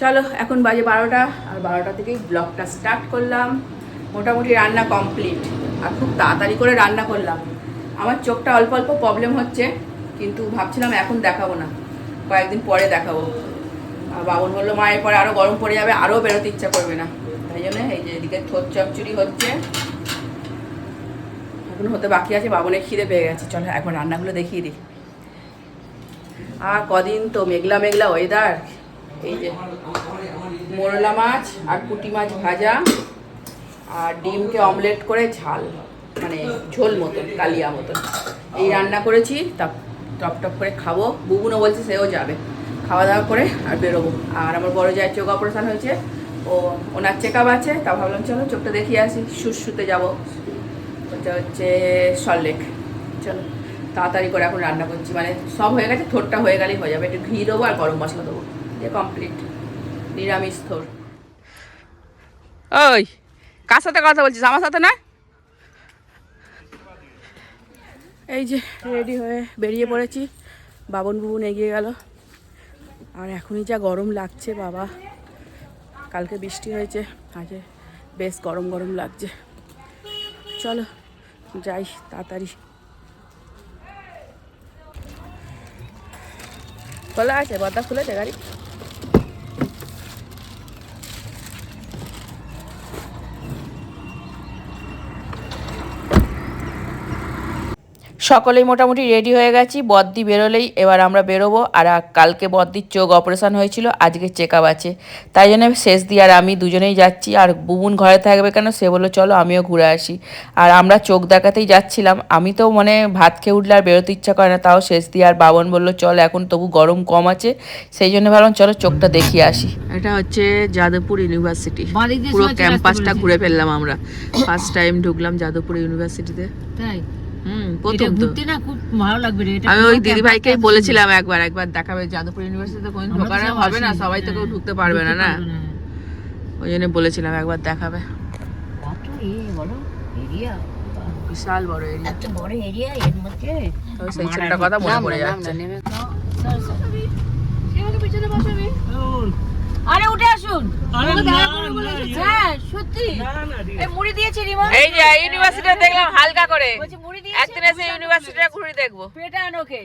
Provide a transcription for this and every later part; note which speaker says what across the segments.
Speaker 1: চলো, এখন বাজে বারোটা, আর বারোটা থেকেই ব্লগটা স্টার্ট করলাম। মোটামুটি রান্না কমপ্লিট আর খুব তাড়াতাড়ি করে রান্না করলাম। আমার চোখটা অল্প অল্প প্রবলেম হচ্ছে, কিন্তু ভাবছিলাম এখন দেখাবো না, কয়েকদিন পরে দেখাবো। আর বাবন বলল মা এরপরে আরও গরম পড়ে যাবে আরও বেরোতে ইচ্ছা করবে না। তাই জন্য এই যে এদিকে থোর চচ্চড়ি হচ্ছে। এখন হতে বাকি আছে, বাবনের খিদে পেয়ে গেছে। চলো, এখন রান্নাগুলো দেখিয়ে দিই। আর কদিন তো মেঘলা মেঘলা ওয়েদার এই যে মোরলা মাছ আর পুঁটি মাছ ভাজা আর ডিমকে অমলেট করে ঝাল মানে ঝোল মতন, কালিয়া মতন। এই রান্না করেছি তা টপ টপ করে খাব। বুবুনও বলছে সেও যাবে। খাওয়া দাওয়া করে আর বেরোবো। আর আমার বড় যায় চোখ অপারেশান হয়েছে। ও, ওনার চেক আপ আছে, তা ভাবলাম চলো চোখটা দেখিয়ে আসি। শুশুতে যাব। ওটা হচ্ছে সল্লেক চলো, তাড়াতাড়ি করে এখন রান্না করছি। মানে সব হয়ে গেছে থোরটা হয়ে গেলেই হয়ে যাবে। একটু ঘি দেবো আর গরম মশলা দেবো। দিয়ে কমপ্লিট নিরামিষ থোর। ওই কার সাথে কথা বলছিস? আমার সাথে না? এই যে রেডি হয়ে বেরিয়ে পড়েছি। বাবন বুবুন এগিয়ে গেল। আর এখনই যা গরম লাগছে বাবা। কালকে বৃষ্টি হয়েছে আজকে বেশ গরম গরম লাগছে। চলো যাই তাড়াতাড়ি। খোলা আছে বদা খুলেছে গাড়ি? সকলেই মোটামুটি রেডি হয়ে গেছি বদ্দি বেরোলেই এবার আমরা বেরোবো। আর কালকে বদ্দির চোখ অপারেশন হয়েছিল আজকে চেক আপ আছে। তাই জন্য শেষ দিয়ে আর আমি দুজনেই যাচ্ছি। আর বুবুন ঘরে থাকবে কেন? সে বলল চলো আমিও ঘুরে আসি। আর আমরা চোখ দেখাতেই যাচ্ছিলাম। আমি তো মানে ভাত খেয়ে উঠলে আর বেরোতে ইচ্ছা করে না তাও শেষ দিয়ে আর বাবন বলল চল এখন তবু গরম কম আছে। সেই জন্য ভাবলাম চলো চোখটা দেখিয়ে আসি। এটা হচ্ছে যাদবপুর ইউনিভার্সিটি পুরো ক্যাম্পাসটা ঘুরে ফেললাম আমরা। ফার্স্ট টাইম ঢুকলাম যাদবপুর ইউনিভার্সিটিতে
Speaker 2: তাই?
Speaker 1: প্রথম।
Speaker 2: ঘুরতে না খুব ভালো লাগবে রে
Speaker 1: আমি ওই দিদি ভাইকেই
Speaker 2: campus টা
Speaker 1: বলেছিলাম একবার একবার দেখাবে যাদবপুর ইউনিভার্সিটিতে কোন ঢোকার হবে না সবাই তো কেউ
Speaker 2: হ্যাঁ,
Speaker 1: ঢুকতে পারবে না না? ওই জন্য বলেছিলাম একবার দেখাবে।
Speaker 2: কত এ বলো এরিয়া
Speaker 1: বিশাল বড় এরিয়া
Speaker 2: এত বড় এরিয়া এর মধ্যে?
Speaker 1: তো সেই ছোট্ট কথা মনে পড়ে যাচ্ছে।
Speaker 2: আরে উঠে আসুন। হ্যাঁ সত্যি। এই মুড়ি দিয়েছি রিমা।
Speaker 1: এই যে ইউনিভার্সিটি দেখলাম হালকা করে।
Speaker 2: বলছি
Speaker 1: একদিন এসে ইউনিভার্সিটিটা ঘুরে দেখব।
Speaker 2: পেটা আনোকে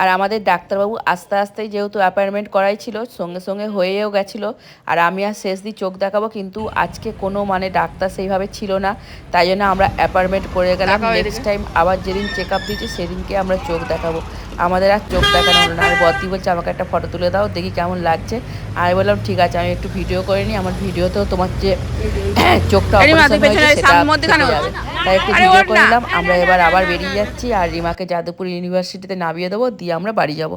Speaker 1: আর আমাদের ডাক্তারবাবু আস্তে আস্তেই যেহেতু অ্যাপয়েন্টমেন্ট করাই ছিল সঙ্গে সঙ্গে হয়েও গেছিল। আর আমি আর শেষ দিয়ে চোখ দেখাবো কিন্তু আজকে কোনো মানে ডাক্তার সেইভাবে ছিল না। তাই জন্য আমরা অ্যাপয়েন্টমেন্ট করে গেলাম। নেক্সট টাইম আবার যেদিন চেক আপ দিয়েছি সেদিনকে আমরা চোখ দেখাবো। আমাদের আর চোখ দেখানো হলো না। আর বদ্দি বলছে আমাকে একটা ফটো তুলে দাও দেখি কেমন লাগছে। আমি বললাম ঠিক আছে আমি একটু ভিডিও করে নিই। আমার ভিডিওতেও তোমার যে চোখটা অপারেশন হয়েছে সেটা। তাই একটু ভিডিও করে নিলাম। আমরা এবার আবার বেরিয়ে যাচ্ছি। আর রিমাকে যাদবপুর ইউনিভার্সিটিতে নামিয়ে দেবো। দিয়ে আমরা বাড়ি যাব।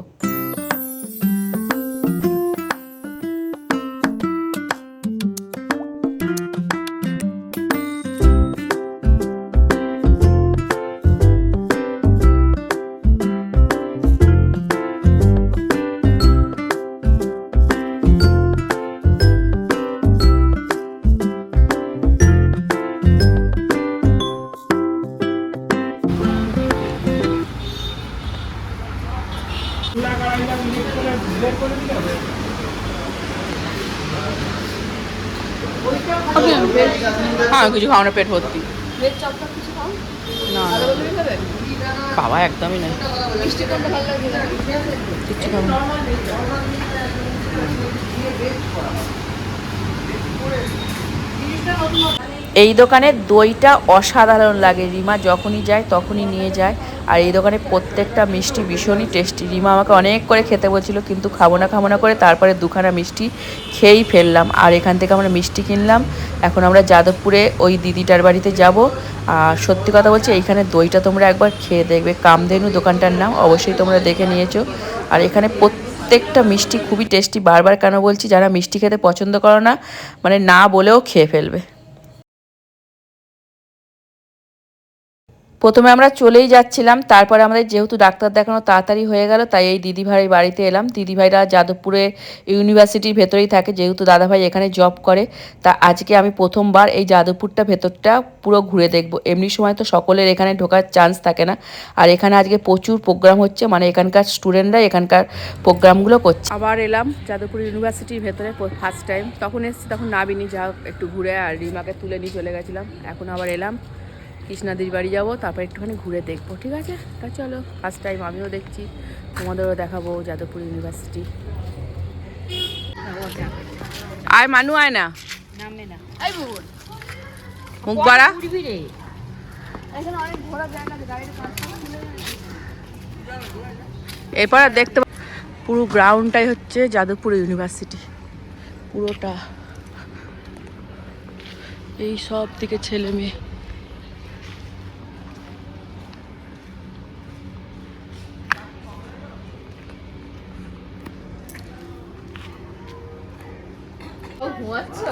Speaker 1: হ্যাঁ কিছু খাওয়ানো পেট ভর্তি। না না। বাবা একদমই নয় কিচ্ছু খাব না। এই দোকানের দইটা অসাধারণ লাগে। রিমা যখনই যায় তখনই নিয়ে যায়। আর এই দোকানে প্রত্যেকটা মিষ্টি ভীষণই টেস্টি রিমা আমাকে অনেক করে খেতে বলছিল, কিন্তু খাব না খাব না করে তারপরে দুখানা মিষ্টি খেয়েই ফেললাম। আর এখান থেকে আমরা মিষ্টি কিনলাম। এখন আমরা যাদবপুরে ওই দিদিটার বাড়িতে যাব। আর সত্যি কথা বলছি, এইখানে দইটা তোমরা একবার খেয়ে দেখবে। কামধেনু দোকানটার নাম, অবশ্যই তোমরা দেখে নিয়েছো। আর এখানে প্রত্যেকটা মিষ্টি খুবই টেস্টি বারবার কেন বলছি, যারা মিষ্টি খেতে পছন্দ করো না মানে না বলেও খেয়ে ফেলবে। প্রথমে আমরা চলেই যাচ্ছিলাম, তারপরে আমাদের যেহেতু ডাক্তার দেখানো তাড়াতাড়ি হয়ে গেল, তাই এই দিদিভাই বাড়িতে এলাম। দিদিভাইরা যাদবপুরে ইউনিভার্সিটির ভেতরেই থাকে, যেহেতু দাদাভাই এখানে জব করে, তা আজকে আমি প্রথমবার এই যাদবপুরটা ভেতরটা পুরো ঘুরে দেখব। এমনি সময় তো সকলের এখানে ঢোকার চান্স থাকে না। আর এখানে আজকে প্রচুর প্রোগ্রাম হচ্ছে মানে এখানকার স্টুডেন্টরা এখানকার প্রোগ্রামগুলো করছে। আবার এলাম যাদবপুর ইউনিভার্সিটির ভেতরে ফার্স্ট টাইম তখন এসেছি, তখন নাবিনি যা একটু ঘুরে, আর রিমাকে তুলে নিয়ে চলে গেছিলাম। এখন আবার এলাম। কৃষ্ণাদির বাড়ি যাব তারপর একটুখানি ঘুরে দেখব ঠিক আছে? তা চলো ফার্স্ট টাইম আমিও দেখছি। তোমাদেরও দেখাবো যাদবপুর ইউনিভার্সিটি। আয় মানু আয় না। মুখ বাড়া। এরপর আর দেখতে পুরো গ্রাউন্ডটাই হচ্ছে যাদবপুর ইউনিভার্সিটি। পুরোটা। এই সব দিকে ছেলে মেয়ে।
Speaker 3: আচ্ছা।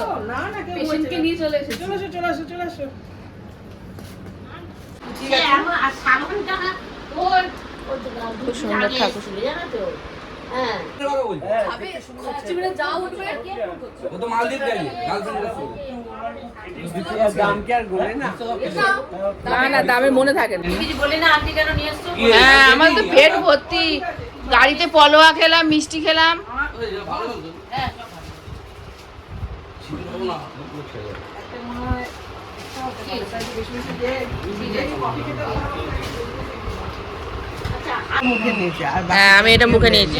Speaker 3: না
Speaker 1: না দামে মনে থাকে না। হ্যাঁ, আমার তো পেট ভর্তি। গাড়িতে পলোয়া খেলাম মিষ্টি খেলাম।
Speaker 3: মুখে নিয়েছে।
Speaker 1: হ্যাঁ আমি এটা মুখে নিয়েছি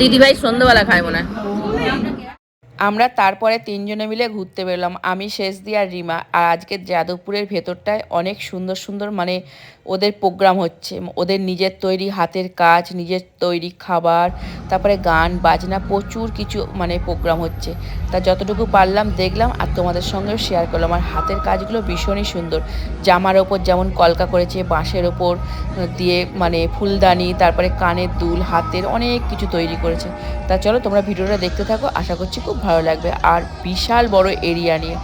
Speaker 1: দিদিভাই সন্ধ্যাবেলা খায় মনে হয়। আমরা তারপরে তিনজনে মিলে ঘুরতে বেরোলাম। আমি শেষ দিয়ে আর রিমা আর আজকে যাদবপুরের ভেতরটায় অনেক সুন্দর সুন্দর মানে ওদের প্রোগ্রাম হচ্ছে। ওদের নিজের তৈরি হাতের কাজ, নিজের তৈরি খাবার, তারপরে গান, বাজনা, প্রচুর কিছু মানে প্রোগ্রাম হচ্ছে। তা যতটুকু পারলাম, দেখলাম আর তোমাদের সঙ্গেও শেয়ার করলাম। আর হাতের কাজগুলো ভীষণই সুন্দর। জামার ওপর যেমন কলকা করেছে, বাঁশের ওপর দিয়ে মানে ফুলদানি, তারপরে কানের দুল, হাতের অনেক কিছু তৈরি করেছে। তা চলো তোমরা ভিডিওটা দেখতে থাকো। আশা করছি খুব ভালো লাগবে। আর বিশাল বড় এরিয়া নিয়ে।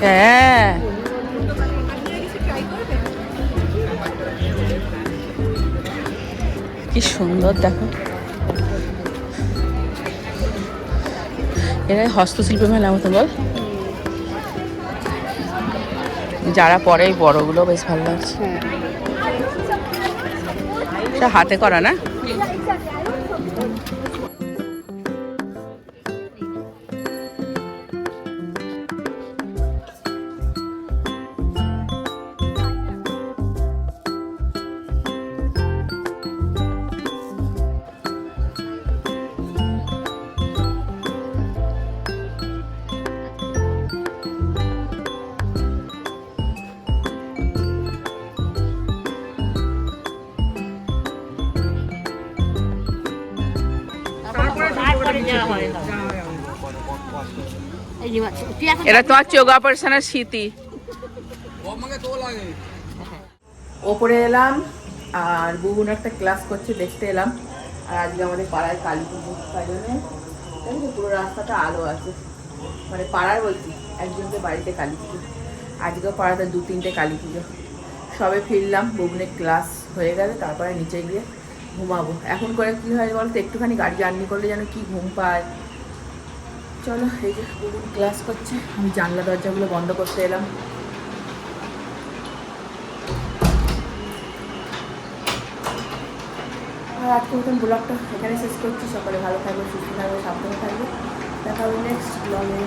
Speaker 1: হ্যাঁ। কি সুন্দর, দেখো। এটা হস্তশিল্প মেলা মতো, বল। যারা পরে এই বড়গুলো, বেশ ভালো লাগছে। হাতে করা না? এটা তোমার চোখ অপারেশনের স্মৃতি। ওপরে এলাম আর বুবুন একটা ক্লাস করছে দেখতে এলাম। আর আজকে আমাদের পাড়ায় কালী পুজো তাই পুরো রাস্তাটা আলো আছে। মানে পাড়ার বলছি একজনকে বাড়িতে কালী পুজো। আজকেও পাড়াতে দু তিনটে কালী পুজো। সবে ফিরলাম বুবনের ক্লাস হয়ে গেলে তারপরে নিচে গিয়ে ঘুমাবো। এখন করে কি হয় বলতো? একটুখানি গাড়ি জার্নি করলে যেন কি ঘুম পায়। চলো, এই যে ক্লাস করছে। আমি জানলা দরজাগুলো বন্ধ করতে এলাম। আর আজকে মতন ব্লগটা এখানে শেষ করছি। সকলে ভালো থাকবে, সুস্থ থাকবে, সাবধানে থাকবে। দেখা হবে নেক্সট ব্লগে